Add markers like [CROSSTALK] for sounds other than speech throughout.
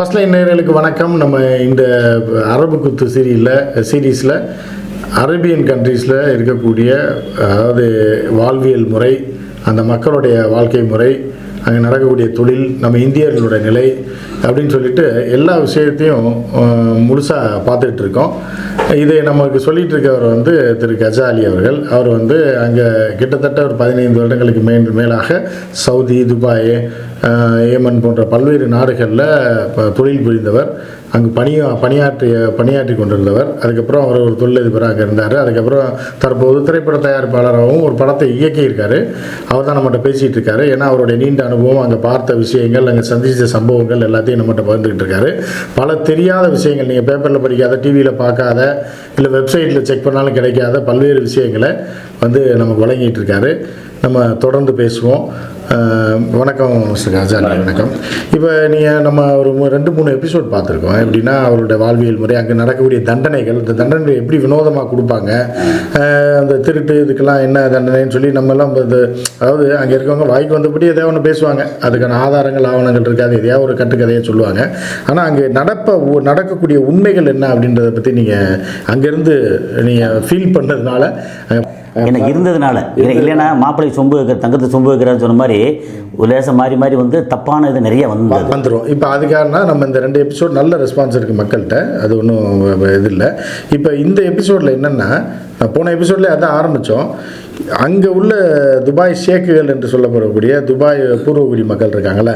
First line நேர்களுக்கு வணக்கம். நம்ம இந்த அரபு குத்து சீரியலில் சீரீஸில் அரேபியன் கண்ட்ரீஸில் இருக்கக்கூடிய அதாவது வாழ்வியல் முறை அந்த மக்களுடைய வாழ்க்கை முறை அங்கே நடக்கக்கூடிய தொழில் நம்ம இந்தியர்களோட நிலை அப்படின்னு சொல்லிட்டு எல்லா விஷயத்தையும் முழுசாக பார்த்துட்டு இருக்கோம். இதை நமக்கு சொல்லிட்டு இருக்கவர் வந்து திரு கஜாலி அவர்கள். அவர் வந்து அங்கே கிட்டத்தட்ட ஒரு பதினைந்து வருடங்களுக்கு மேல் மேலாக சவுதி துபாய் ஏமன் போன்ற பல்வேறு நாடுகளில் இப்போ தொழில் புரிந்தவர் அங்கு பணியா பணியாற்றிய பணியாற்றி கொண்டிருந்தவர். அதுக்கப்புறம் அவர் ஒரு தொழிலதிபராக இருந்தார். அதுக்கப்புறம் தற்போது திரைப்பட தயாரிப்பாளராகவும் ஒரு படத்தை இயக்கியிருக்காரு. அவர் தான் நம்மகிட்ட பேசிகிட்டு இருக்காரு ஏன்னா அவருடைய நீண்ட அனுபவம் அங்கே பார்த்த விஷயங்கள் அங்கே சந்தித்த சம்பவங்கள் எல்லாத்தையும் நம்மகிட்ட பகிர்ந்துக்கிட்டு இருக்காரு பல தெரியாத விஷயங்கள் நீங்கள் பேப்பரில் படிக்காத டிவியில் பார்க்காத இல்லை வெப்சைட்டில் செக் பண்ணாலும் கிடைக்காத பல்வேறு விஷயங்களை வந்து நமக்கு வழங்கிட்டு இருக்காரு நம்ம தொடர்ந்து பேசுவோம். வணக்கம் மிஸ்டர் வணக்கம். இப்போ நீங்கள் நம்ம ஒரு ரெண்டு மூணு எபிசோட் பார்த்துருக்கோம். எப்படின்னா அவருடைய வாழ்வியல் முறை அங்கே நடக்கக்கூடிய தண்டனைகள் இந்த தண்டனை எப்படி வினோதமாக கொடுப்பாங்க? அந்த திருட்டு இதுக்கெல்லாம் என்ன தண்டனைன்னு சொல்லி நம்ம எல்லாம் இப்ப இது அதாவது அங்கே இருக்கவங்க வாய்க்கு வந்தபடி எதையோ ஒன்று பேசுவாங்க. அதுக்கான ஆதாரங்கள் ஆவணங்கள் இருக்காது. எதையாவது ஒரு கட்டுக்கதையை சொல்லுவாங்க. ஆனால் அங்கே நடப்ப நடக்கக்கூடிய உண்மைகள் என்ன அப்படின்றத பற்றி நீங்கள் அங்கேருந்து நீங்கள் ஃபீல் பண்ணதுனால எனக்கு இருந்ததுனால. இல்லை இல்லைன்னா மாப்பிள்ளை சொம்பு வைக்கிற தங்கத்தை சொம்பு வைக்கிறான்னு சொன்ன மாதிரி லேசம் மாறி மாறி வந்து தப்பான இது நிறைய வந்தது. வந்துடும் இப்போ அதுக்காக நம்ம இந்த ரெண்டு எபிசோட் நல்ல ரெஸ்பான்ஸ் இருக்குது மக்கள்கிட்ட. அது ஒன்றும் இது இல்லை. இப்போ இந்த எபிசோடில் என்னென்னா போன எபிசோட்லேயே அதான் ஆரம்பித்தோம் அங்கே உள்ள துபாய் ஷேக்குகள் என்று சொல்லப்படக்கூடிய துபாய் பூர்வகுடி மக்கள் இருக்காங்கல்ல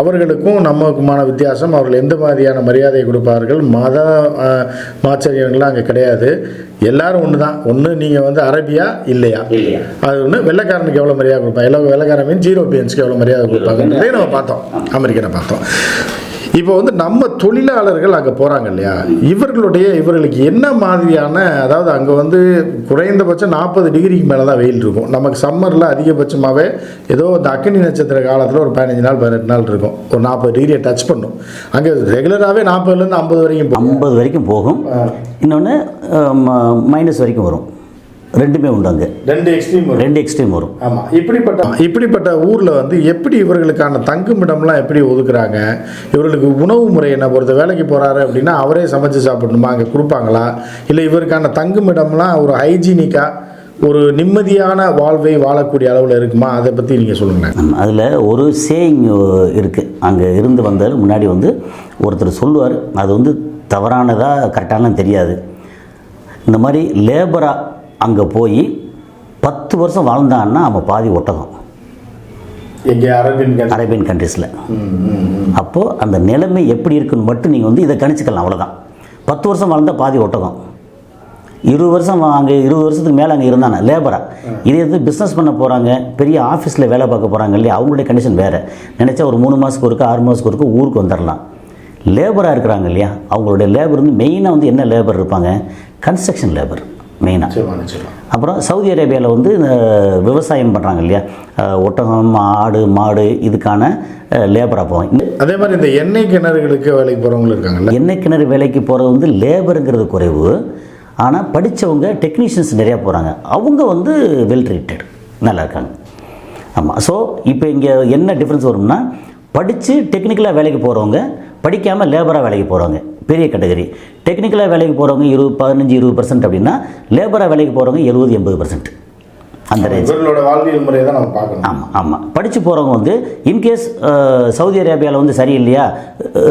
அவர்களுக்கும் நமக்குமான வித்தியாசம் அவர்கள் எந்த மாதிரியான மரியாதை கொடுப்பார்கள் மத மாச்சரியங்கள்லாம் அங்கே கிடையாது. எல்லாரும் ஒன்று தான் ஒன்று நீங்கள் வந்து அரபியா இல்லையா. அது ஒன்று வெள்ளைக்காரனுக்கு எவ்வளோ மரியாதை கொடுப்பாங்க? எல்லாம் வெள்ளைக்காரன் மீன் ஜீரோப்பியன்ஸ்க்கு எவ்வளோ மரியாதை கொடுப்பாங்கன்றதே நம்ம பார்த்தோம். அமெரிக்கனை பார்த்தோம். இப்போ வந்து நம்ம தொழிலாளர்கள் அங்கே போகிறாங்க இல்லையா? இவர்களுடைய இவர்களுக்கு என்ன மாதிரியான அதாவது அங்கே வந்து குறைந்தபட்சம் நாற்பது டிகிரிக்கு மேலே தான் வெயில் இருக்கும். நமக்கு சம்மரில் அதிகபட்சமாகவே ஏதோ இந்த அக்னி நட்சத்திர காலத்தில் ஒரு பதினஞ்சு நாள் பதினெட்டு நாள் இருக்கும். ஒரு நாற்பது டிகிரியை டச் பண்ணும். அங்கே ரெகுலராகவே நாற்பதுலேருந்து ஐம்பது வரைக்கும் ஐம்பது வரைக்கும் போகும். இன்னொன்று மைனஸ் வரைக்கும் வரும். ரெண்டுமே உண்டு அங்கே. ரெண்டு எக்ஸ்ட்ரீம் ரெண்டு எக்ஸ்ட்ரீம் வரும். ஆமாம் இப்படிப்பட்ட இப்படிப்பட்ட ஊரில் வந்து எப்படி இவர்களுக்கான தங்குமிடம்லாம் எப்படி ஒதுக்குறாங்க? இவர்களுக்கு உணவு முறை என்ன? பொறுத்த வேலைக்கு போகிறாரு அப்படின்னா அவரே சமைச்சு சாப்பிடணுமா? அங்கே கொடுப்பாங்களா? இல்லை இவருக்கான தங்குமிடம்லாம் ஒரு ஹைஜீனிக்காக ஒரு நிம்மதியான வாழ்வை வாழக்கூடிய அளவில் இருக்குமா? அதை பற்றி நீங்கள் சொல்லுங்களேன். அதில் ஒரு சேயிங் இருக்குது அங்கே இருந்து வந்தது முன்னாடி வந்து ஒருத்தர் சொல்லுவார் அது வந்து தவறானதா கரெக்டானு தெரியாது. இந்த மாதிரி லேபராக அங்கே போய் பத்து வருஷம் வாழ்ந்தான்னா அவன் பாதி ஒட்டகம். எங்கே அரபின் அரேபியன் கண்ட்ரீஸில் அப்போது அந்த நிலைமை எப்படி இருக்குன்னு மட்டும் நீங்கள் வந்து இதை கணிச்சுக்கலாம் அவ்வளோதான் பத்து வருஷம் வாழ்ந்தா பாதி ஒட்டகம். இருபது வருஷம் அங்கே இருபது வருஷத்துக்கு மேலே அங்கே இருந்தானே? லேபராக இதே இது பிஸ்னஸ் பண்ண போகிறாங்க பெரிய ஆஃபீஸில் வேலை பார்க்க போகிறாங்க இல்லையா? அவங்களுடைய கண்டிஷன் வேறு. நினச்சா ஒரு மூணு மாதத்துக்கு ஒருக்க ஆறு மாதத்துக்கு ஒருக்க ஊருக்கு வந்துடலாம் லேபராக இருக்கிறாங்க இல்லையா? அவங்களுடைய லேபர் வந்து மெயினாக வந்து என்ன லேபர் இருப்பாங்க? கன்ஸ்ட்ரக்ஷன் லேபர் மெயினாக அப்புறம் சவுதி அரேபியாவில் வந்து இந்த விவசாயம் பண்ணுறாங்க இல்லையா? ஒட்டகம் ஆடு மாடு இதுக்கான லேபராக போவாங்க. அதே மாதிரி இந்த எண்ணெய் கிணறுகளுக்கு வேலைக்கு போகிறவங்களும் இருக்காங்கல்ல? எண்ணெய் கிணறு வேலைக்கு போகிறது வந்து லேபருங்கிறது குறைவு. ஆனால் படித்தவங்க டெக்னீஷியன்ஸ் நிறையா போகிறாங்க அவங்க வந்து வெல் ட்ரீட்டட் நல்லா இருக்காங்க. ஆமாம் ஸோ இப்போ இங்கே என்ன டிஃப்ரென்ஸ் வரும்னா படித்து டெக்னிக்கலாக வேலைக்கு போகிறவங்க படிக்காமல் லேபராக வேலைக்கு போகிறவங்க பெரிய கேட்டகரி டெக்னிக்கலாக வேலைக்கு போகிறவங்க இருபது பதினஞ்சு இருபது பர்சன்ட் அப்படின்னா லேபராக வேலைக்கு போகிறவங்க எழுபது எண்பது பர்சன்ட் அந்த இவர்களோட வாழ்வியல் முறையை தான் நம்ம பார்க்கணும். ஆமாம் ஆமாம் படித்து போகிறவங்க வந்து இன்கேஸ் சவுதி அரேபியாவில் வந்து சரியில்லையா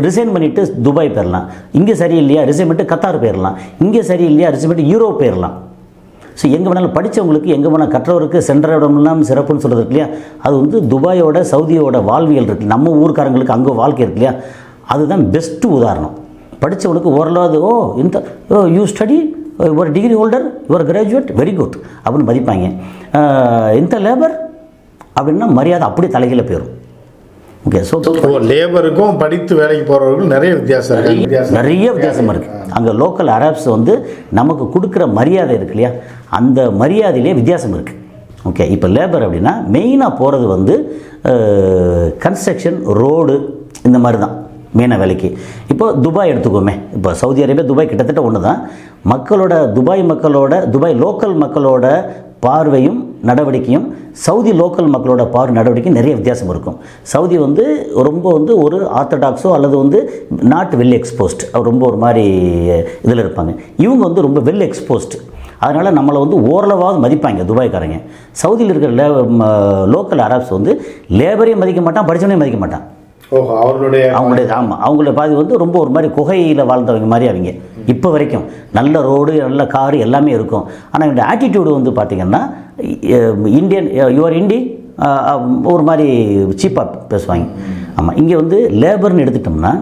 ரிசைன் பண்ணிவிட்டு துபாய் போயிடலாம் இங்கே சரியில்லையா ரிசைன் பண்ணிட்டு கத்தார் போயிடலாம் இங்கே சரியில்லையா ரிசைன் பண்ணிட்டு யூரோப் போயிடலாம் ஸோ எங்கே வேணாலும் படித்தவங்களுக்கு எங்கே வேணால் கற்றவருக்கு சென்ற இடமெல்லாம் சிறப்புன்னு சொல்கிறது இல்லையா? அது வந்து துபாயோட சவுதியோட வாழ்வியல் இருக்கு நம்ம ஊர்க்காரங்களுக்கு அங்கே வாழ்க்கை இருக்கு இல்லையா? அதுதான் பெஸ்ட்டு உதாரணம். படித்தவனுக்கு ஓரளவு ஓ இந்த ஓ யூ ஸ்டடி ஒரு டிகிரி ஹோல்டர் ஒரு கிராஜுவேட் வெரி குட் அப்படின்னு மதிப்பாங்க. இந்த லேபர் அப்படின்னா மரியாதை அப்படி தலைகீழ போயிடும் ஓகே ஸோ லேபருக்கும் படித்து வேலைக்கு போகிறவர்களுக்கும் நிறைய வித்தியாசம் இருக்கு. வித்தியாசம் நிறைய வித்தியாசம் இருக்குது அங்கே லோக்கல் அரப்ஸ் வந்து நமக்கு கொடுக்குற மரியாதை இருக்கு இல்லையா? அந்த மரியாதையிலே வித்தியாசம் இருக்குது ஓகே இப்போ லேபர் அப்படின்னா மெயினாக போகிறது வந்து கன்ஸ்ட்ரக்ஷன் ரோடு இந்த மாதிரி தான் மெயினாக வேலைக்கு. இப்போ துபாய் எடுத்துக்கோமே. இப்போ சவுதி அரேபியா துபாய் கிட்டத்தட்ட ஒன்று தான் மக்களோட துபாய் மக்களோட துபாய் லோக்கல் மக்களோட பார்வையும் நடவடிக்கையும் சவுதி லோக்கல் மக்களோட பார்வை நடவடிக்கையும் நிறைய வித்தியாசம் இருக்கும். சவுதி வந்து ரொம்ப வந்து ஒரு ஆர்த்தடாக்ஸோ அல்லது வந்து நாட் வெல் எக்ஸ்போஸ்ட். அவர் ரொம்ப ஒரு மாதிரி இதில் இருப்பாங்க. இவங்க வந்து ரொம்ப வெல் எக்ஸ்போஸ்ட். அதனால் நம்மளை வந்து ஓரளவாவது மதிப்பாங்க துபாய்க்காரங்க. சவுதியில் இருக்கிற லே லோக்கல் அரப்ஸ் வந்து லேபரையும் மதிக்க மாட்டான் படித்தவனையும் மதிக்க மாட்டான். அவர்களுடைய அவங்களுடைய ஆமாம் அவங்கள பாதி வந்து ரொம்ப ஒரு மாதிரி குகையில் வாழ்ந்தவங்க மாதிரி அவங்க இப்போ வரைக்கும் நல்ல ரோடு நல்ல காரு எல்லாமே இருக்கும். ஆனால் இவங்க ஆட்டிடியூடு வந்து பார்த்திங்கன்னா இந்தியன் யுவர் இண்டி ஒரு மாதிரி சீப்பாக பேசுவாங்க. ஆமாம் இங்கே வந்து லேபர்னு எடுத்துட்டோம்னா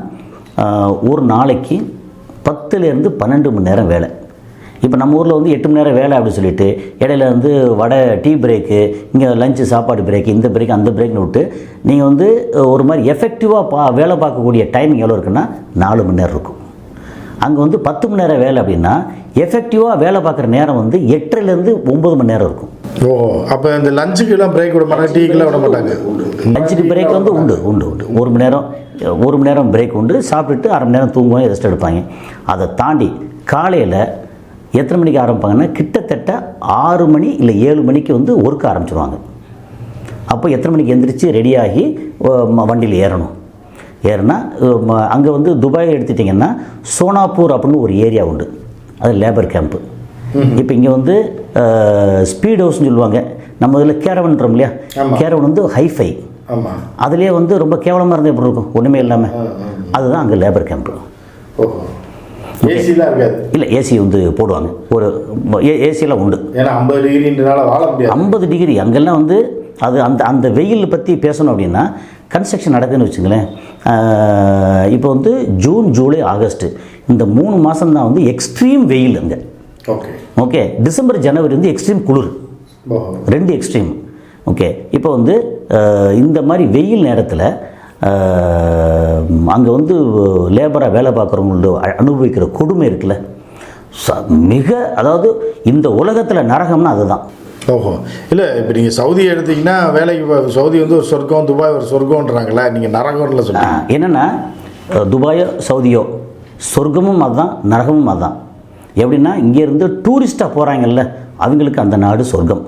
ஒரு நாளைக்கு பத்துலேருந்து பன்னெண்டு மணி நேரம் வேலை. இப்போ நம்ம ஊரில் வந்து எட்டு மணி நேரம் வேலை அப்படின்னு சொல்லிட்டு இடையில வந்து வடை டீ பிரேக்கு இங்கே லஞ்சு சாப்பாடு பிரேக் இந்த பிரேக் அந்த பிரேக்னு விட்டு நீங்கள் வந்து ஒரு மாதிரி எஃபெக்டிவாக பா வேலை பார்க்கக்கூடிய டைமிங் எவ்வளோ இருக்குன்னா நாலு மணி நேரம் இருக்கும். அங்கே வந்து பத்து மணி நேரம் வேலை அப்படின்னா எஃபெக்டிவாக வேலை பார்க்குற நேரம் வந்து எட்டுலேருந்து ஒம்பது மணி நேரம் இருக்கும். ஓஹோ அப்போ இந்த லஞ்சுக்கெல்லாம் பிரேக் விட மாட்டாங்க டீக்கெல்லாம் விட மாட்டாங்க? லஞ்சுக்கு பிரேக் வந்து உண்டு உண்டு உண்டு. ஒரு மணி நேரம் ஒரு மணி நேரம் பிரேக் உண்டு சாப்பிட்டுட்டு அரை மணி நேரம் தூங்குவாங்க ரெஸ்ட் எடுப்பாங்க. அதை தாண்டி காலையில் எத்தனை மணிக்கு ஆரம்பிப்பாங்கன்னா கிட்டத்தட்ட ஆறு மணி இல்லை ஏழு மணிக்கு வந்து ஒர்க் ஆரம்பிச்சிருவாங்க. அப்போ எத்தனை மணிக்கு எந்திரிச்சு ரெடியாகி வண்டியில் ஏறணும். ஏறுனா அங்கே வந்து துபாய் எடுத்துட்டிங்கன்னா சோனாப்பூர் அப்படின்னு ஒரு ஏரியா உண்டு. அது லேபர் கேம்ப்பு இப்போ இங்கே வந்து ஸ்பீட் ஹவுஸ்னு சொல்லுவாங்க. நம்ம இதில் கேரவன்றோம் இல்லையா. கேரவன் வந்து ஹைஃபை அதுலேயே வந்து ரொம்ப கேவலமாக இருந்தால் எப்படி இருக்கும்? ஒன்றுமே இல்லாமல் அதுதான் அங்கே லேபர் கேம்ப்பு ஓஹோ. ஏசிலாம் இருக்காது. இல்லை ஏசி வந்து போடுவாங்க. ஒரு ஏசியெல்லாம் உண்டு. ஏன்னா ஐம்பது டிகிரின்றனால வாழ முடியாது. ஐம்பது டிகிரி. அங்கெல்லாம் வந்து அது அந்த அந்த வெயில் பற்றி பேசணும் அப்படின்னா கன்ஸ்ட்ரக்ஷன் நடக்குதுன்னு வச்சுங்களேன் இப்போ வந்து ஜூன் ஜூலை ஆகஸ்ட்டு இந்த மூணு மாதம் தான் வந்து எக்ஸ்ட்ரீம் வெயில் அங்கே. ஓகே. ஓகே. டிசம்பர் ஜனவரி வந்து எக்ஸ்ட்ரீம் குளிர். ரெண்டு எக்ஸ்ட்ரீம் ஓகே. இப்போ வந்து இந்த மாதிரி வெயில் நேரத்தில் அங்கே வந்து லேபராக வேலை பார்க்குறவங்களோட அ- அனுபவிக்கிற கொடுமை இருக்குல்ல. ச- மிக அதாவது இந்த உலகத்தில் நரகம்னா அதுதான். ஓஹோ. இல்லை இப்போ நீங்கள் சவுதி எடுத்தீங்கன்னா வேலைக்கு சவுதி வந்து ஒரு சொர்க்கம் துபாய் ஒரு சொர்க்கம்ன்றாங்களே நீங்கள் நரகம்ல சொல்லுங்கள் என்னென்னா துபாயோ சவுதியோ சொர்க்கமும் அதுதான் நரகமும் அதுதான். எப்படின்னா இங்கேருந்து டூரிஸ்ட்டாக போகிறாங்கல்ல அவங்களுக்கு அந்த நாடு சொர்க்கம்.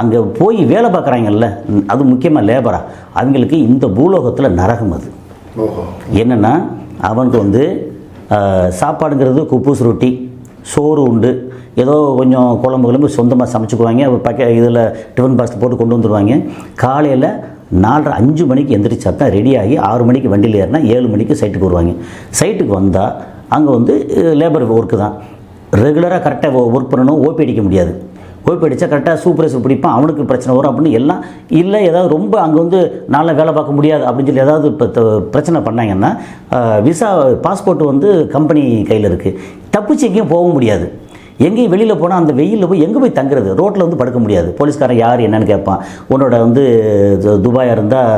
அங்கே போய் வேலை பார்க்குறாங்கல்ல அது முக்கியமாக லேபரா அவங்களுக்கு இந்த பூலோகத்தில் நரகம் அது. என்னென்னா அவனுக்கு வந்து சாப்பாடுங்கிறது குப்பூஸ் ரொட்டி சோறு உண்டு ஏதோ கொஞ்சம் குழம்பு குழம்பு சொந்தமாக சமைச்சுக்குவாங்க பக்க இதில் டிஃபன் பாக்ஸ் போட்டு கொண்டு வந்துடுவாங்க காலையில் நாலரை அஞ்சு மணிக்கு எந்திரிச்சா தான் ரெடியாகி ஆறு மணிக்கு வண்டியில் ஏறினா ஏழு மணிக்கு சைட்டுக்கு வருவாங்க. சைட்டுக்கு வந்தால் அங்கே வந்து லேபர் ஒர்க்கு தான். ரெகுலராக கரெக்டாக ஒர்க் பண்ணணும் ஓபி அடிக்க முடியாது. ஓய்வு அடித்தா கரெக்டாக சூப்பர்வைசர் பிடிப்பான் அவனுக்கு பிரச்சனை வரும் அப்படின்னு எல்லாம் இல்லை ஏதாவது ரொம்ப அங்கே வந்து நாளில் வேலை பார்க்க முடியாது அப்படின்னு சொல்லி ஏதாவது பிரச்சனை பண்ணாங்கன்னா விசா பாஸ்போர்ட் வந்து கம்பெனி கையில் இருக்குது தப்பிச்சு எங்கேயும் போக முடியாது. எங்கேயும் வெளியில் போனால் அந்த வெயிலில் போய் எங்கே போய் தங்குறது? ரோட்டில் வந்து படுக்க முடியாது. போலீஸ்காரன் யார் என்னன்னு கேட்பான். உன்னோட வந்து துபாயாக இருந்தால்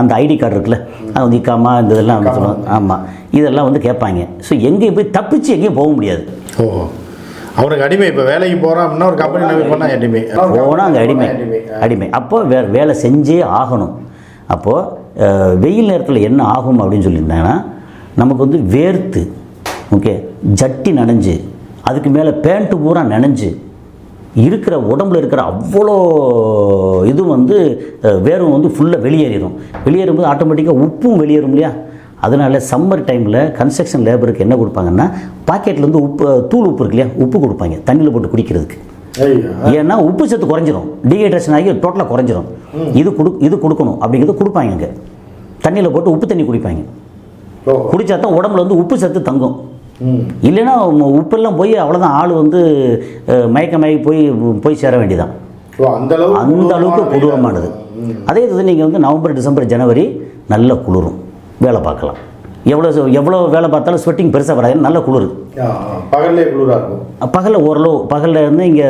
அந்த ஐடி கார்டு இருக்குல்ல அது இக்காமா இந்த இதெல்லாம் சொல்லுவாங்க ஆமாம் இதெல்லாம் வந்து கேட்பாங்க. ஸோ எங்கேயும் போய் தப்பிச்சு எங்கேயும் போக முடியாது. ஓஹோ. அவனுக்கு அடிமை. இப்போ வேலைக்கு போகிறான் அப்படின்னா ஒரு கம்பெனி நம்பி போனால் அடிமை. போனால் அங்கே அடிமை. அடிமை. அடிமை. அப்போ வே வேலை செஞ்சே ஆகணும். அப்போது வெயில் நேரத்தில் என்ன ஆகும் அப்படின்னு சொல்லியிருந்தாங்கன்னா நமக்கு வந்து வேர்த்து ஓகே ஜட்டி நனைஞ்சு அதுக்கு மேலே பேண்ட்டு பூரா நனைஞ்சு இருக்கிற உடம்புல இருக்கிற அவ்வளோ இது வந்து வேர்வை வந்து ஃபுல்லாக வெளியேறிடும் வெளியேறும்போது ஆட்டோமேட்டிக்காக உப்பும் வெளியேறும் இல்லையா? அதனால சம்மர் டைமில் கன்ஸ்ட்ரக்ஷன் லேபருக்கு என்ன கொடுப்பாங்கன்னா பாக்கெட்டில் வந்து உப்பு தூள் உப்பு இருக்கு இல்லையா? உப்பு கொடுப்பாங்க தண்ணியில் போட்டு குடிக்கிறதுக்கு. ஏன்னா உப்பு சத்து குறைஞ்சிரும். டீஹைட்ரேஷன் ஆகி டோட்டலாக குறைஞ்சிரும். இது கொடு இது கொடுக்கணும் அப்படிங்கிறது கொடுப்பாங்க அங்கே தண்ணியில் போட்டு உப்பு தண்ணி குடிப்பாங்க. குடிச்சா தான் உடம்புல வந்து உப்பு சத்து தங்கும். இல்லைன்னா உப்பெல்லாம் போய் அவ்வளோதான் ஆள் வந்து அஹ், மயக்கமாகி போய் போய் சேர வேண்டியதான் அந்த அளவுக்கு கொடூரமானது அதே இது நீங்கள் வந்து நவம்பர் டிசம்பர் ஜனவரி நல்ல குளிரும். வேலை பார்க்கலாம். எவ்வளோ எவ்வளோ வேலை பார்த்தாலும் ஸ்வெட்டிங் பெருசாக வராது நல்ல குளிர். பகல்லே குளிராக இருக்கும்? பகலில் ஓரளவு பகலில் இருந்து இங்கே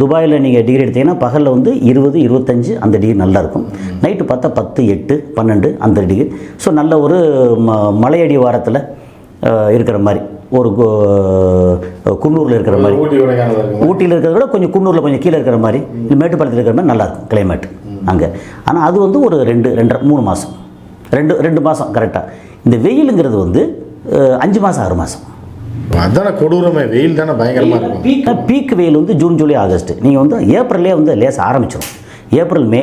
துபாயில் நீங்கள் டிகிரி எடுத்தீங்கன்னா பகலில் வந்து இருபது இருபத்தஞ்சு அந்த டிகிரி நல்லா இருக்கும். நைட்டு பார்த்தா பத்து எட்டு பன்னெண்டு அந்த டிகிரி ஸோ நல்ல ஒரு ம மலையடி வாரத்தில் இருக்கிற மாதிரி. ஒரு குன்னூரில் இருக்கிற மாதிரி. ஊட்டியில் இருக்கிறத விட கொஞ்சம் குன்னூரில் கொஞ்சம் கீழே இருக்கிற மாதிரி. இல்லை மேட்டுப்பாளத்தில் இருக்கிற மாதிரி நல்லாயிருக்கும் கிளைமேட் அங்கே. ஆனால் அது வந்து ஒரு ரெண்டு ரெண்டரை மூணு மாதம் ரெண்டு ரெண்டு மாதம் கரெக்டாக இந்த வெயிலுங்கிறது வந்து அஞ்சு மாதம் ஆறு மாதம் அதான கொடூரமே. வெயில் தானே பயங்கரமாக இருக்கும். பீக் பீக் வெயில் வந்து ஜூன் ஜூலை ஆகஸ்ட் நீங்கள் வந்து ஏப்ரல்லே வந்து லேஸ் ஆரம்பிச்சிடும் ஏப்ரல் மே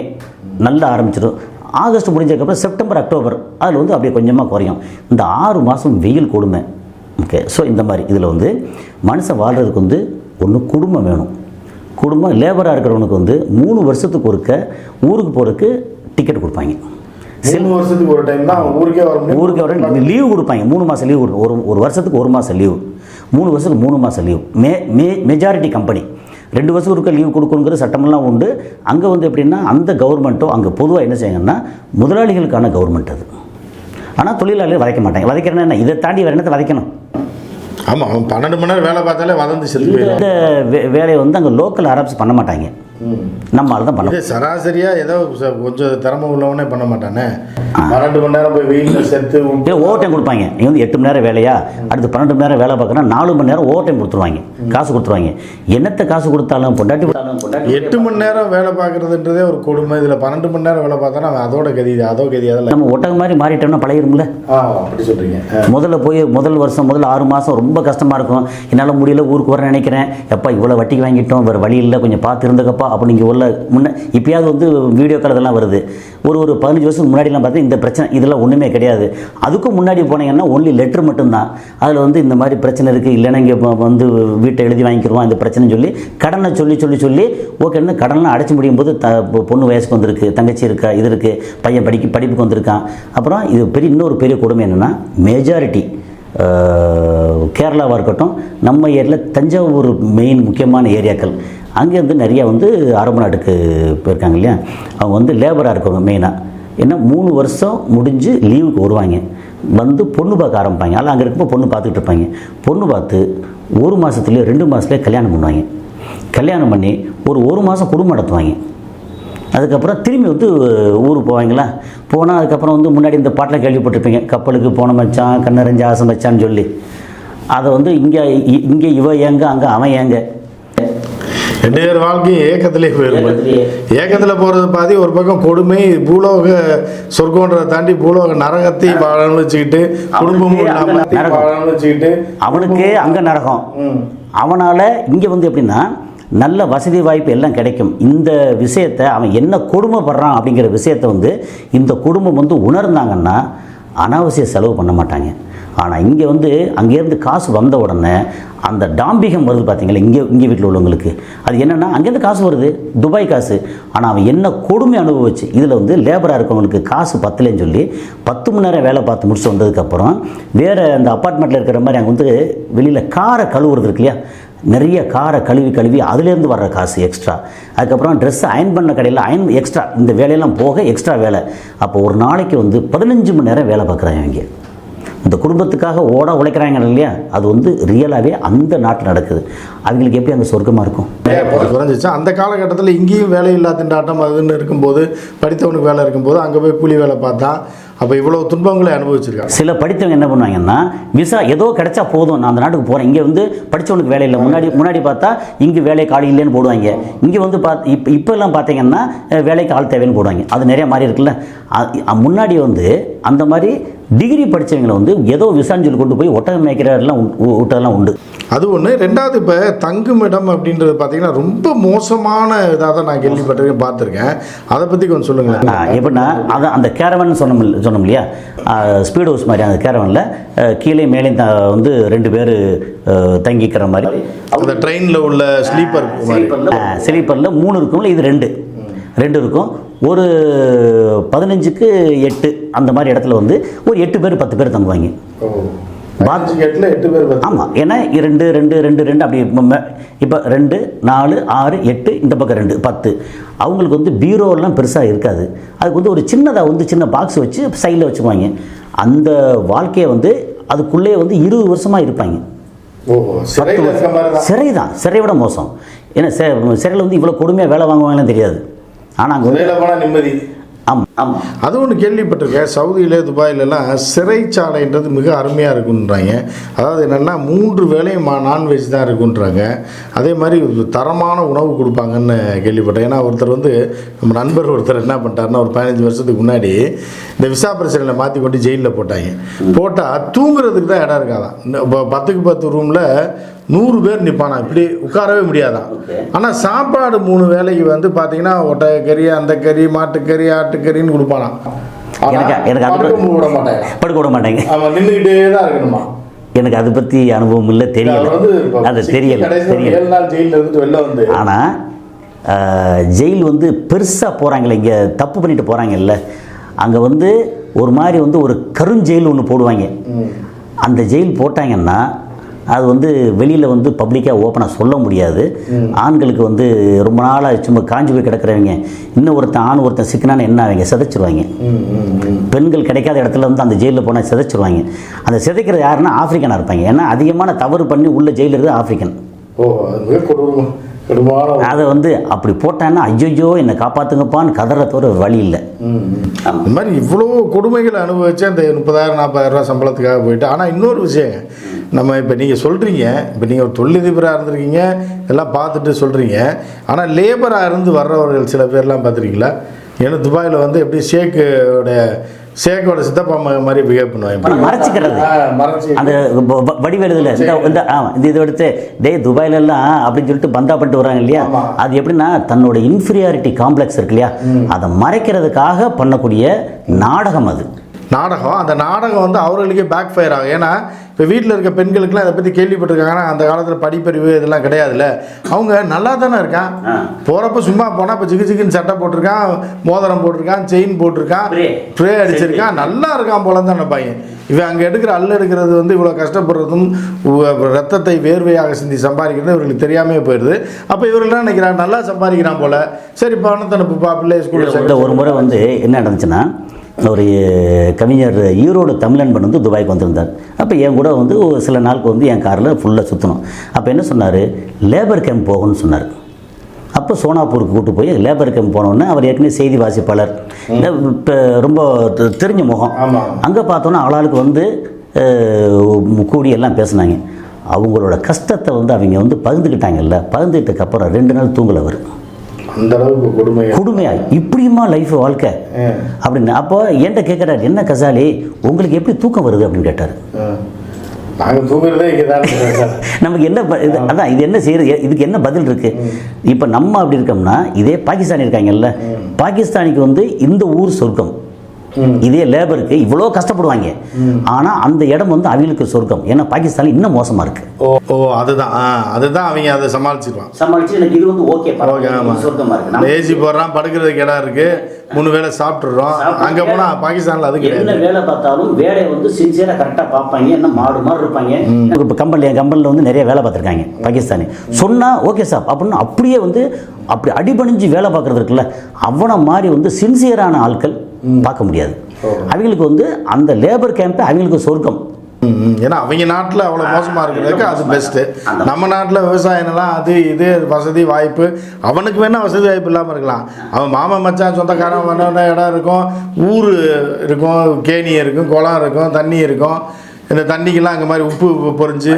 நல்லா ஆரம்பிச்சிடும் ஆகஸ்ட் முடிஞ்சதுக்கப்புறம் செப்டம்பர் அக்டோபர் அதில் வந்து அப்படியே கொஞ்சமாக குறையும். இந்த ஆறு மாதம் வெயில் கொடுமை. ஓகே ஸோ இந்த மாதிரி இதில் வந்து மனுஷன் வாழ்கிறதுக்கு வந்து ஒன்று குடும்பம் வேணும். குடும்பம் லேபராக இருக்கிறவனுக்கு வந்து மூணு வருஷத்துக்கு ஒருக்க ஊருக்கு போகிறதுக்கு டிக்கெட் கொடுப்பாங்க. மூணு வருஷத்துக்கு ஒரு டைம் தான் ஊருக்கே வர முடியும். ஊருக்கு வர லீவு கொடுப்பாங்க. மூணு மாதம் லீவு கொடு. ஒரு ஒரு வருஷத்துக்கு ஒரு மாதம் லீவு. மூணு வருஷத்துக்கு மூணு மாதம் லீவு. மே மே மெஜாரிட்டி கம்பெனி ரெண்டு வருஷம் இருக்க லீவு கொடுக்கணுங்கிற சட்டமெல்லாம் உண்டு. அங்கே வந்து எப்படின்னா அந்த கவர்மெண்ட்டோ அங்கே பொதுவாக என்ன செய்யுங்கன்னா முதலாளிகளுக்கான கவர்மெண்ட் அது. ஆனால் தொழிலாளிகள் வதைக்க மாட்டாங்க. வதைக்கிறேன்னா என்ன? இதை தாண்டி வேறு என்னத்தை வதைக்கணும்? ஆமாம் அவன் பன்னெண்டு மணி நேரம் வேலை பார்த்தாலே வதந்து செத்து போயிடும் இந்த வே- வேலையை வந்து அங்கே லோக்கல் அரப்ஸ் பண்ண மாட்டாங்க. நம்மளால தான் பண்ண இதே சராசரியா ஏதோ கொஞ்சம் திறமை உள்ளவனே பண்ண மாட்டானே? பன்னெண்டு மணி நேரம் போய் வெயிலில் செத்து இல்லை ஓவர் டைம் கொடுப்பாங்க. நீ வந்து எட்டு மணி நேரம் வேலையா? அடுத்து பன்னெண்டு மணி நேரம் வேலை பார்க்கணும் நாலு மணி நேரம் ஓவர் டைம் கொடுத்துருவாங்க. காசு கொடுத்துருவாங்க. என்னத்தை காசு கொடுத்தாலும் பொண்டாட்டி பொண்டாட்டி எட்டு மணி நேரம் வேலை பார்க்கறதுன்றதே ஒரு கொடுமை. இதில் பன்னெண்டு மணி நேரம் வேலை பார்த்தானா அவன் அதோட கதி அதோ கதி அதெல்லாம் நம்ம ஒட்டகம் மாதிரி மாறிட்டோம்னா பழகிரும்ல ஆ அப்படி சொல்கிறீங்க முதல்ல போய் முதல் வருஷம் முதல்ல ஆறு மாதம் ரொம்ப கஷ்டமாக இருக்கும். என்னால் முடியல ஊருக்கு வர நினைக்கிறேன். எப்பா இவ்வளோ வட்டிக்கு வாங்கிட்டோம் வேறு வழி இல்லை கொஞ்சம் பார்த்து இருந்துக்கப்பா. அப்போ நீங்கள் உள்ள முன்னே இப்பயாவது வந்து வீடியோ கால் இதெல்லாம் வருது. ஒரு ஒரு பதினஞ்சு வருஷத்துக்கு முன்னாடிலாம் பார்த்தா இந்த பிரச்சனை இதெல்லாம் ஒன்றுமே கிடையாது. அதுக்கும் முன்னாடி போனீங்கன்னா ஒன்லி லெட்ரு மட்டும்தான். அதில் வந்து இந்த மாதிரி பிரச்சனை இருக்குது இல்லைன்னா இங்கே வந்து வீட்டை எழுதி வாங்கிக்கிறோம் இந்த பிரச்சனைன்னு சொல்லி கடனை சொல்லி சொல்லி சொல்லி ஓகேன்னு கடனை அடைச்சி முடியும் போது த பொண்ணு வயசுக்கு வந்திருக்கு தங்கச்சி இருக்கா இது இருக்குது பையன் படிக்க படிப்புக்கு வந்திருக்கான். அப்புறம் இது பெரிய இன்னொரு பெரிய கொடுமை என்னென்னா மெஜாரிட்டி கேரளாவாக இருக்கட்டும் நம்ம ஏரியாவில் தஞ்சாவூர் மெயின் முக்கியமான ஏரியாக்கள். அங்கேருந்து நிறையா வந்து அரபு நாட்டுக்கு போயிருக்காங்க இல்லையா? அவங்க வந்து லேபராக இருக்கவங்க மெயினாக ஏன்னா மூணு வருஷம் முடிஞ்சு லீவுக்கு வருவாங்க. வந்து பொண்ணு பார்க்க ஆரம்பிப்பாங்க. அதெல்லாம் அங்கே இருக்கும்போது பொண்ணு பார்த்துக்கிட்டு இருப்பாங்க. பொண்ணு பார்த்து ஒரு மாதத்துலேயோ ரெண்டு மாதத்துலேயே கல்யாணம் பண்ணுவாங்க. கல்யாணம் பண்ணி ஒரு ஒரு மாதம் குடும்பம் நடத்துவாங்க. அதுக்கப்புறம் திரும்பி வந்து ஊருக்கு போவாங்களா? போனால் அதுக்கப்புறம் வந்து முன்னாடி இந்த பாட்டில் கேள்விப்பட்டிருப்பீங்க. கப்பலுக்கு போன மச்சான் கண்ணறிஞ்ச ஆசை மச்சான்னு சொல்லி. அதை வந்து இங்கே இங்கே இவ ஏங்க அங்கே அவன் ஏங்க? ரெண்டு பேர் வாழ்க்கையும் ஏக்கத்திலே போயிடும். ஏக்கத்தில் போகிறது பாதி ஒரு பக்கம் கொடுமை பூலோக சொர்க்கன்றதை தாண்டி பூலோக நரகத்தை வாழ வச்சுக்கிட்டு குடும்பமும் அவனுக்கே அங்க இல்லாமல் நரகம். வாழ வச்சுக்கிட்டு அவனுக்கே அங்கே நரகம். அவனால் இங்கே வந்து எப்படின்னா நல்ல வசதி வாய்ப்பு எல்லாம் கிடைக்கும் இந்த விஷயத்தை அவன் என்ன கொடுமைப்படுறான் அப்படிங்கிற விஷயத்தை வந்து இந்த குடும்பம் வந்து உணர்ந்தாங்கன்னா அனாவசிய செலவு பண்ண மாட்டாங்க ஆனால் இங்கே வந்து அங்கேருந்து காசு வந்த உடனே அந்த டாம்பிகம் வருது பார்த்தீங்களா இங்கே இங்கே வீட்டில் உள்ளவங்களுக்கு. அது என்னென்னா அங்கேருந்து காசு வருது. துபாய் காசு. ஆனால் அவன் என்ன கொடுமை அனுபவிச்சு இதில் வந்து லேபராக இருக்கவங்களுக்கு காசு பத்தலைன்னு சொல்லி பத்து மணி நேரம் வேலை பார்த்து முடிச்சு வந்ததுக்கப்புறம் வேறு அந்த அப்பார்ட்மெண்ட்டில் இருக்கிற மாதிரி அங்கே வந்து வெளியில் காரை கழுவுறது இருக்கு இல்லையா? நிறைய காரை கழுவி கழுவி அதுலேருந்து வர்ற காசு எக்ஸ்ட்ரா அதுக்கப்புறம் ட்ரெஸ்ஸை அயன் பண்ண கடையில் அயன் எக்ஸ்ட்ரா இந்த வேலையெல்லாம் போக எக்ஸ்ட்ரா வேலை. அப்போ ஒரு நாளைக்கு வந்து பதினஞ்சு மணி நேரம் வேலை பார்க்குறாங்க இங்கே இந்த குடும்பத்துக்காக ஓட உழைக்கிறாங்க இல்லையா? அது வந்து ரியலாகவே அந்த நாட்டில் நடக்குது. அவங்களுக்கு எப்படி அந்த சொர்க்கமாக இருக்கும்? குறைஞ்சிச்சு அந்த காலகட்டத்தில் இங்கேயும் வேலை இல்லா திண்டாட்டம் அதுன்னு இருக்கும்போது படித்தவனுக்கு வேலை இருக்கும்போது அங்கே போய் கூலி வேலை பார்த்தா அப்போ இவ்வளோ துன்பங்களை அனுபவிச்சிருக்காங்க. சில படித்தவங்க என்ன பண்ணுவாங்கன்னா விசா ஏதோ கிடைச்சா போதும் நான் அந்த நாட்டுக்கு போகிறேன் இங்கே வந்து படித்தவனுக்கு வேலை இல்லை. முன்னாடி முன்னாடி பார்த்தா இங்கே வேலை காலி இல்லைன்னு போடுவாங்க. இங்கே வந்து பார்த்து இப்போ இப்போல்லாம் பார்த்தீங்கன்னா வேலைக்கு ஆள் தேவைன்னு போடுவாங்க. அது நிறைய மாறி இருக்குல்ல? முன்னாடி வந்து அந்த மாதிரி டிகிரி படித்தவங்களை வந்து ஏதோ விசான்னு சொல்லி கொண்டு போய் ஒட்டகம் மேய்க்கிறதெல்லாம் உண்டு- விட்டதெல்லாம் உண்டு. அது ஒன்று ரெண்டாவது இப்போ தங்குமிடம் அப்படின்றது பார்த்தீங்கன்னா ரொம்ப மோசமான இதாக தான் நான் கேள்விப்பட்டிருக்கேன் பார்த்துருக்கேன். அதை பற்றி கொஞ்சம் சொல்லுங்களேன். ஆ, எப்படின்னா அதான் அந்த கேரவன் சொன்னோம் சொன்னோம் இல்லையா? ஸ்பீட் ஹவுஸ் மாதிரி அந்த கேரவனில் கீழே மேலே வந்து ரெண்டு பேர் தங்கிக்கிற மாதிரி. அந்த ட்ரெயினில் உள்ள ஸ்லீப்பர் ஸ்லீப்பரில் மூணு இருக்கும்ல இது ரெண்டு. ரெண்டு இருக்கும். ஒரு பதினஞ்சுக்கு எட்டு அந்த மாதிரி இடத்துல வந்து ஒரு எட்டு பேர் பத்து பேர் தங்குவாங்க. ஆமாம் ஏன்னா ரெண்டு ரெண்டு ரெண்டு ரெண்டு அப்படி இப்போ ரெண்டு நாலு ஆறு எட்டு இந்த பக்கம் ரெண்டு பத்து. அவங்களுக்கு வந்து பீரோலாம் பெருசாக இருக்காது. அதுக்கு வந்து ஒரு சின்னதாக வந்து சின்ன பாக்ஸ் வச்சு சைடில் வச்சுக்குவாங்க. அந்த வாழ்க்கையை வந்து அதுக்குள்ளே வந்து இருபது வருஷமாக இருப்பாங்க. சிறை தான் சிறை விட மோசம். ஏன்னா சிறையில் வந்து இவ்வளோ கொடுமையாக வேலை வாங்குவாங்கன்னு தெரியாது. ஆனால் அங்கே போனால் நிம்மதி. ஆமாம் ஆமாம் அது ஒன்று கேள்விப்பட்டிருக்கேன். சவுதியில துபாயிலலாம் சிறைச்சாலைன்றது மிக அருமையாக இருக்குன்றாங்க. அதாவது என்னென்னா மூன்று வேளையும் நான்வெஜ் தான் இருக்குன்றாங்க. அதே மாதிரி தரமான உணவு கொடுப்பாங்கன்னு கேள்விப்பட்டேன். ஏன்னா ஒருத்தர் வந்து நம்ம நண்பர் ஒருத்தர் என்ன பண்ணிட்டாருன்னா ஒரு பதினஞ்சு வருஷத்துக்கு முன்னாடி இந்த விசா பிரச்சனையில் மாற்றி கொண்டு ஜெயிலில் போட்டாங்க. போட்டால் தூங்குறதுக்கு தான் இடம் இருக்காதான் இந்த ப- பத்துக்கு பத்து ரூமில் நூறு பேர் நிற்பானா இப்படி உட்காரவே முடியாதான். ஆனால் சாப்பாடு மூணு வேளைக்கு வந்து பார்த்தீங்கன்னா ஒட்டகக்கறி அந்த கறி மாட்டுக்கறி ஆட்டுக்கறின்னு கொடுப்பானாம் ஆனா, எனக்கு- எனக்கு அது- விட மாட்டாங்க. படுக்க விட மாட்டேங்க. அவன் நின்றுக்கிட்டே தான் இருக்கணுமா? எனக்கு அதை பற்றி அனுபவம் இல்லை தெரியல. அது தெரியல தெரியல. ஆனால் ஜெயில் வந்து பெருசாக போகிறாங்களே இங்கே தப்பு பண்ணிட்டு போகிறாங்கல்ல அங்கே வந்து ஒரு மாதிரி வந்து ஒரு கருஞ்செயில் ஒன்று போடுவாங்க. அந்த ஜெயில் போட்டாங்கன்னா அது வந்து வெளியில் வந்து பப்ளிக்காக ஓப்பனாக சொல்ல முடியாது. ஆண்களுக்கு வந்து ரொம்ப நாளாக சும்மா காஞ்சி போய் கிடக்கிறவங்க. இன்னும் ஒருத்தன் ஆண் ஒருத்தன் சிக்கனான என்ன அவங்க சிதைச்சிருவாங்க. பெண்கள் கிடைக்காத இடத்துல வந்து அந்த ஜெயிலில் போனால் சிதைச்சிருவாங்க. அந்த சிதைக்கிறது யாருன்னா ஆப்பிரிக்கனாக இருப்பாங்க. ஏன்னா அதிகமான தவறு பண்ணி உள்ள ஜெயிலில் இருக்கிறது ஆப்பிரிக்கன். ஓ அது வந்து அப்படி போட்டான்னா ஐயோ என்னை காப்பாற்றுங்கப்பான்னு கதற தவிர வழி இல்லை. இந்த மாதிரி இவ்வளோ கொடுமைகளை அனுபவிச்சு அந்த முப்பதாயிரம் நாற்பதாயிரம் ரூபா சம்பளத்துக்காக போயிட்டு ஆனால் இன்னொரு விஷயங்க நம்ம இப்போ நீங்கள் சொல்கிறீங்க இப்போ நீங்கள் ஒரு தொழிலதிபராக இருந்திருக்கீங்க எல்லாம் பார்த்துட்டு சொல்கிறீங்க ஆனால் லேபராக இருந்து வர்றவர்கள் சில பேர்லாம் பார்த்துருக்கீங்களா? ஏன்னா துபாயில் வந்து எப்படி ஷேக்கோட ஷேக்கோட சித்தப்பா மாதிரி பிஹேவ் பண்ணுவாங்க. மறைச்சிக்கிறது. அந்த வ- வ- வடிவெழுதுல இந்த இந்த இந்த இதை எடுத்து டேய் துபாயில எல்லாம் அப்படின்னு சொல்லிட்டு பந்தா பண்ணிட்டு வராங்க இல்லையா. அது எப்படின்னா தன்னோட இன்ஃபீரியாரிட்டி காம்ப்ளெக்ஸ் இருக்கு இல்லையா? அதை மறைக்கிறதுக்காக பண்ணக்கூடிய நாடகம் அது. நாடகம். அந்த நாடகம் வந்து அவர்களுக்கே பேக் ஃபயர் ஆகும். ஏன்னா இப்போ வீட்டில் இருக்க பெண்களுக்குலாம் இதை பற்றி கேள்விப்பட்டிருக்காங்கன்னா அந்த காலத்தில் படிப்பறிவு இதெல்லாம் கிடையாதுல்ல. அவங்க நல்லா தானே இருக்கான். போகிறப்ப சும்மா போனால் இப்போ ஜிகு ஜிகுன்னு சட்டை போட்டிருக்கான் மோதிரம் போட்டிருக்கான் செயின் போட்டிருக்கான். ஸ்ப்ரே அடிச்சிருக்கான். நல்லா இருக்கான் போல தான் பையன். இவன் அங்கே எடுக்கிற அல் எடுக்கிறது வந்து இவ்வளோ கஷ்டப்படுறதும் ரத்தத்தை வேர்வையாக சிந்தி சம்பாதிக்கிறது இவர்களுக்கு தெரியாமே போயிடுது. அப்போ இவர்கள் என்ன நினைக்கிறான் நல்லா சம்பாதிக்கிறான் போல. சரி பணத்தை அனுப்புப்பா பிள்ளை ஸ்கூலில் ஒரு முறை வந்து என்ன நடந்துச்சுன்னா ஒரு கவிஞர் ஈரோடு தமிழன்பன் வந்து துபாய்க்கு வந்திருந்தார். அப்போ என் கூட வந்து சில நாளுக்கு வந்து என் காரில் ஃபுல்லாக சுற்றணும் அப்போ என்ன சொன்னார்? லேபர் கேம்ப் போகணும்னு சொன்னார். அப்போ சோனாப்பூருக்கு கூட்டு போய் லேபர் கேம்ப் போனோன்னே அவர் ஏற்கனவே செய்தி வாசிப்பாளர். இப்போ ரொம்ப தெரிஞ்ச முகம். அங்கே பார்த்தோன்னா ஆளாளுக்கு வந்து கூடி எல்லாம் பேசுனாங்க. அவங்களோட கஷ்டத்தை வந்து அவங்க வந்து பகிர்ந்துக்கிட்டாங்கல்ல. பகிர்ந்துக்கிட்டதுக்கு அப்புறம் ரெண்டு நாள் தூங்கல அவர். அந்த அளவுக்கு கொடுமை கொடுமையா இப்படியுமா லைஃப் வாழ்க்கை. அப்படின்னு அப்போ என்கிட்ட கேட்குறாரு என்ன கசாலி உங்களுக்கு எப்படி தூக்கம் வருது? அப்படின்னு கேட்டார். நாங்கள் தூங்குறதே [LAUGHS] நமக்கு என்ன அதான் இது என்ன செய்யறது இதுக்கு என்ன பதில் இருக்கு? இப்போ நம்ம அப்படி இருக்கோம்னா இதே பாகிஸ்தானி இருக்காங்கல்ல பாகிஸ்தானிக்கு வந்து இந்த ஊர் சொர்க்கம். இதே லேபருக்கு இவ்வளோ கஷ்டப்படுவாங்க. ஆனால் அந்த இடம் வந்து அவங்களுக்கு சொர்க்கம். ஏன்னா பாகிஸ்தான் இன்னும் மோசமாக இருக்கு. ஓ அதுதான். அதுதான் அவங்க அதை சமாளிச்சிருவான் சமாளிச்சு எனக்கு இது வந்து ஓகே சொர்க்கமாக இருக்கு. ஏசி போடுறான் படுக்கிறதுக்கு இடம் இருக்கு. மூணு வேளை சாப்பிட்றோம் அங்கே போனால் பாகிஸ்தானில் அது என்ன வேலை பார்த்தாலும் வேலையை வந்து சின்சியராக கரெக்டாக பார்ப்பாங்க. என்ன மாடு மாதிரி இருப்பாங்க. இப்போ கம்பெனி என் கம்பெனியில் வந்து நிறைய வேலை பார்த்துருக்காங்க பாகிஸ்தானி. சொன்னால் ஓகே சார் அப்படின்னு அப்படியே வந்து அப்படி அடிபணிஞ்சு வேலை பார்க்குறது இருக்குல்ல. அவனை மாதிரி வந்து சின்சியரான ஆட்கள் பார்க்க முடியாது. அவங்களுக்கு வந்து அந்த லேபர் கேம்பே அவங்களுக்கு சொர்க்கம். ஏன்னா அவங்க நாட்டில் அவ்வளோ மோசமாக இருக்கிறதுக்கு அது பெஸ்ட்டு நம்ம நாட்டில் விவசாயம்லாம் அது இது வசதி வாய்ப்பு. அவனுக்கு வேணால் வசதி வாய்ப்பு இல்லாமல் இருக்கலாம். அவன் மாமன் மச்சான் சொந்தக்காரன் வேணும்னா இடம் இருக்கும். ஊர் இருக்கும் கேணி இருக்கும் குளம் இருக்கும் தண்ணி இருக்கும். இந்த தண்ணிக்கெல்லாம் அங்கே மாதிரி உப்பு பொறிஞ்சு.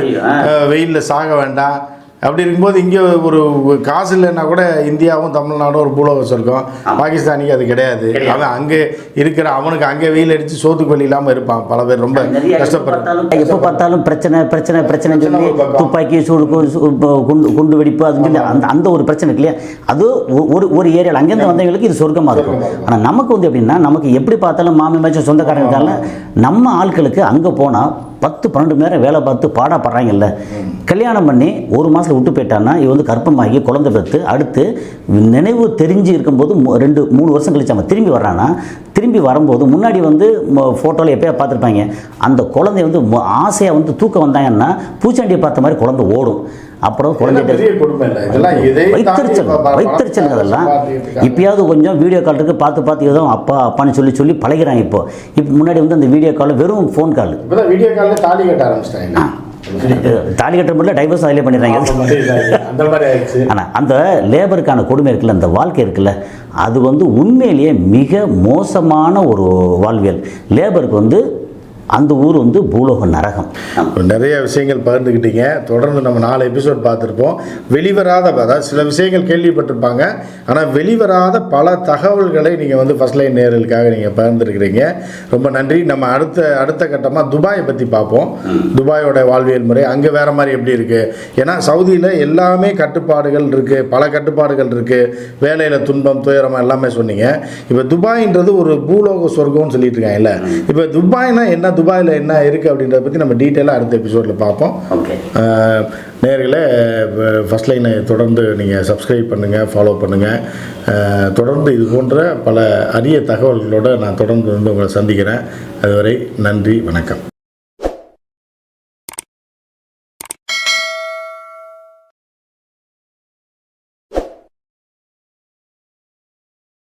வெயிலில் சாக வேண்டாம். அப்படி இருக்கும்போது இங்கே ஒரு காசு இல்லைன்னா கூட இந்தியாவும் தமிழ்நாடும் ஒரு பூலோக சொர்க்கம். பாகிஸ்தானிக்கு அது கிடையாது. அவன் அங்கே இருக்கிற அவனுக்கு அங்கே வெயில் அடித்து சோத்துக்கு வழி இல்லாமல் இருப்பான். பல பேர் ரொம்ப கஷ்டப்படுறான் எப்போ பார்த்தாலும் பிரச்சனை பிரச்சனை பிரச்சனை சொல்லி. துப்பாக்கி சூடு குண்டு குண்டு வெடிப்பு அதுன்னு சொல்லி அந்த அந்த ஒரு பிரச்சனை இருக்கு இல்லையா? அது ஒ- ஒரு ஒரு ஏரியாவில் அங்கேருந்து வந்தவங்களுக்கு இது சொர்க்கமாக இருக்கும். சொர்க்கமா இருக்கும். ஆனால் நமக்கு வந்து எப்படின்னா நமக்கு எப்படி பார்த்தாலும் மாமி மச்சம் சொந்தக்காரங்க நம்ம ஆட்களுக்கு அங்கே போனால் பத்து பன்னெண்டு மணி நேரம் வேலை பார்த்து பாடாப்படுறாங்கல்ல கல்யாணம் பண்ணி ஒரு மாதத்தில் விட்டு போயிட்டான்னா இவ வந்து கர்ப்பமாகி குழந்தை பெற்று அடுத்து நினைவு தெரிஞ்சு இருக்கும்போது ரெண்டு மூணு வருஷம் கழிச்சு அவன் திரும்பி வர்றான்னா திரும்பி வரும்போது முன்னாடி வந்து ஃபோட்டோவில் எப்போயா பார்த்துருப்பாங்க. அந்த குழந்தைய வந்து ஆசையாக வந்து தூக்கம் வந்தாங்கன்னா பூச்சாண்டியை பார்த்த மாதிரி குழந்தை ஓடும். அப்புறம் குழந்தைகிட்ட வைத்தறிச்சல் வைத்தறிச்சல் அதெல்லாம் இப்பயாவது கொஞ்சம் வீடியோ கால் இருக்கு பார்த்து பார்த்து ஏதோ அப்பா அப்பான்னு சொல்லி சொல்லி பழகிறாங்க இப்போ. இப்போ முன்னாடி வந்து அந்த வீடியோ கால் வெறும் ஃபோன் கால் வீடியோ காலில் தாலி கட்ட ஆரம்பிச்சிட்டாங்க. தாலி கட்டுற மட்டும் டைவர்ஸ் அதிலே பண்ணிடுறாங்க. ஆனால் அந்த லேபருக்கான கொடுமை இருக்குல்ல அந்த வாழ்க்கை இருக்குல்ல அது வந்து உண்மையிலேயே மிக மோசமான ஒரு வாழ்வியல். லேபருக்கு வந்து அந்த ஊர் வந்து பூலோக நரகம். நிறைய விஷயங்கள் பகிர்ந்துக்கிட்டீங்க தொடர்ந்து நம்ம நாலு எபிசோட் பார்த்துருப்போம். வெளிவராத அதாவது சில விஷயங்கள் கேள்விப்பட்டிருப்பாங்க. ஆனால் வெளிவராத பல தகவல்களை நீங்கள் வந்து ஃபர்ஸ்ட் லைன் நேரலுக்காக நீங்கள் பகிர்ந்துருக்கிறீங்க. ரொம்ப நன்றி. நம்ம அடுத்த அடுத்த கட்டமாக துபாயை பற்றி பார்ப்போம். துபாயோட வாழ்வியல் முறை அங்கே வேற மாதிரி எப்படி இருக்குது ஏன்னா சவுதியில் எல்லாமே கட்டுப்பாடுகள் இருக்குது பல கட்டுப்பாடுகள் இருக்குது வேலையில் துன்பம் துயரம் எல்லாமே சொன்னீங்க. இப்போ துபாய்ன்றது ஒரு பூலோக சொர்க்கம்னு சொல்லிட்டு இருக்காங்கல்ல. இப்போ துபாய்னா என்ன துபாயில் என்ன இருக்குது அப்படின்றத பற்றி நம்ம டீட்டெயிலாக அடுத்த எபிசோடில் பார்ப்போம். நேயர்களே ஃபஸ்ட் லைனை தொடர்ந்து நீங்கள் சப்ஸ்கிரைப் பண்ணுங்கள் ஃபாலோ பண்ணுங்கள் தொடர்ந்து இது போன்ற பல அரிய தகவல்களோடு நான் தொடர்ந்து வந்து உங்களை சந்திக்கிறேன். அதுவரை நன்றி வணக்கம்.